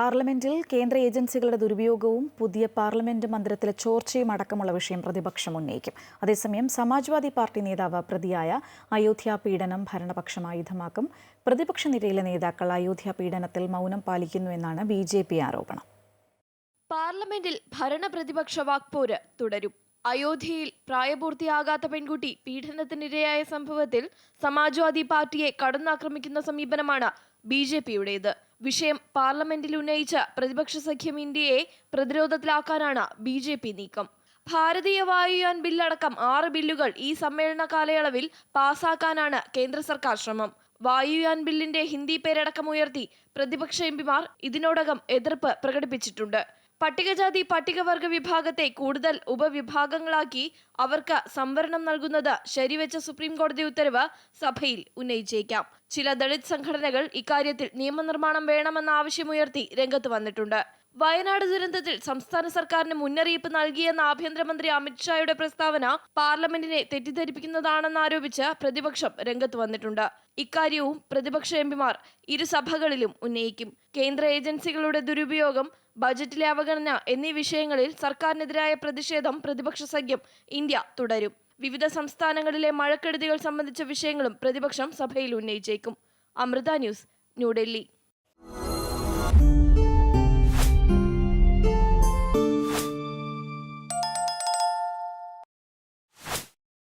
പാർലമെന്റിൽ കേന്ദ്ര ഏജൻസികളുടെ ദുരുപയോഗവും പുതിയ പാർലമെന്റ് മന്ദിരത്തിലെ ചോർച്ചയും അടക്കമുള്ള വിഷയം പ്രതിപക്ഷം ഉന്നയിക്കും. അതേസമയം സമാജ്വാദി പാർട്ടി നേതാവ് പ്രതിയായ അയോധ്യ പീഡനം ഭരണപക്ഷം ആയുധമാക്കും. പ്രതിപക്ഷ നിരയിലെ നേതാക്കൾ അയോധ്യ പീഡനത്തിൽ മൗനം പാലിക്കുന്നുവെന്നാണ് ബി ജെ പി ആരോപണം. പാർലമെന്റിൽ ഭരണപ്രതിപക്ഷ വാക്പോര് തുടരും. അയോധ്യയിൽ പ്രായപൂർത്തിയാകാത്ത പെൺകുട്ടി പീഡനത്തിനിരയായ സംഭവത്തിൽ സമാജ്വാദി പാർട്ടിയെ കടന്നാക്രമിക്കുന്ന സമീപനമാണ് ബി ജെ പിയുടേത്. വിഷയം പാർലമെന്റിൽ ഉന്നയിച്ച പ്രതിപക്ഷ സഖ്യം ഇന്ത്യയെ പ്രതിരോധത്തിലാക്കാനാണ് ബി ജെ പി നീക്കം. ഭാരതീയ വായുയാൻ ബില്ലടക്കം ആറ് ബില്ലുകൾ ഈ സമ്മേളന കാലയളവിൽ പാസാക്കാനാണ് കേന്ദ്ര സർക്കാർ ശ്രമം. വായുയാൻ ബില്ലിന്റെ ഹിന്ദി പേരടക്കം ഉയർത്തി പ്രതിപക്ഷ എംപിമാർ ഇതിനോടകം എതിർപ്പ് പ്രകടിപ്പിച്ചിട്ടുണ്ട്. പട്ടികജാതി പട്ടികവർഗ വിഭാഗത്തെ കൂടുതൽ ഉപവിഭാഗങ്ങളാക്കി അവർക്ക് സംവരണം നൽകുന്നത് ശരിവെച്ച സുപ്രീം കോടതി ഉത്തരവ് സഭയിൽ ഉന്നയിച്ചേക്കാം. ചില ദളിത് സംഘടനകൾ ഇക്കാര്യത്തിൽ നിയമനിർമ്മാണം വേണമെന്ന ആവശ്യമുയർത്തി രംഗത്ത് വന്നിട്ടുണ്ട്. വയനാട് ദുരന്തത്തിൽ സംസ്ഥാന സർക്കാരിന് മുന്നറിയിപ്പ് നൽകിയെന്ന ആഭ്യന്തരമന്ത്രി അമിത്ഷായുടെ പ്രസ്താവന പാർലമെന്റിനെ തെറ്റിദ്ധരിപ്പിക്കുന്നതാണെന്നാരോപിച്ച് പ്രതിപക്ഷം രംഗത്ത് വന്നിട്ടുണ്ട്. ഇക്കാര്യവും പ്രതിപക്ഷ എംപിമാർ ഇരുസഭകളിലും ഉന്നയിക്കും. കേന്ദ്ര ഏജൻസികളുടെ ദുരുപയോഗം ബജറ്റിലെ അവഗണന എന്നീ വിഷയങ്ങളിൽ സർക്കാരിനെതിരായ പ്രതിഷേധം പ്രതിപക്ഷ സഖ്യം ഇന്ത്യ തുടരും. വിവിധ സംസ്ഥാനങ്ങളിലെ മഴക്കെടുതികൾ സംബന്ധിച്ച വിഷയങ്ങളും പ്രതിപക്ഷം സഭയിൽ ഉന്നയിച്ചേക്കും. അമൃത ന്യൂസ് ന്യൂഡൽഹി.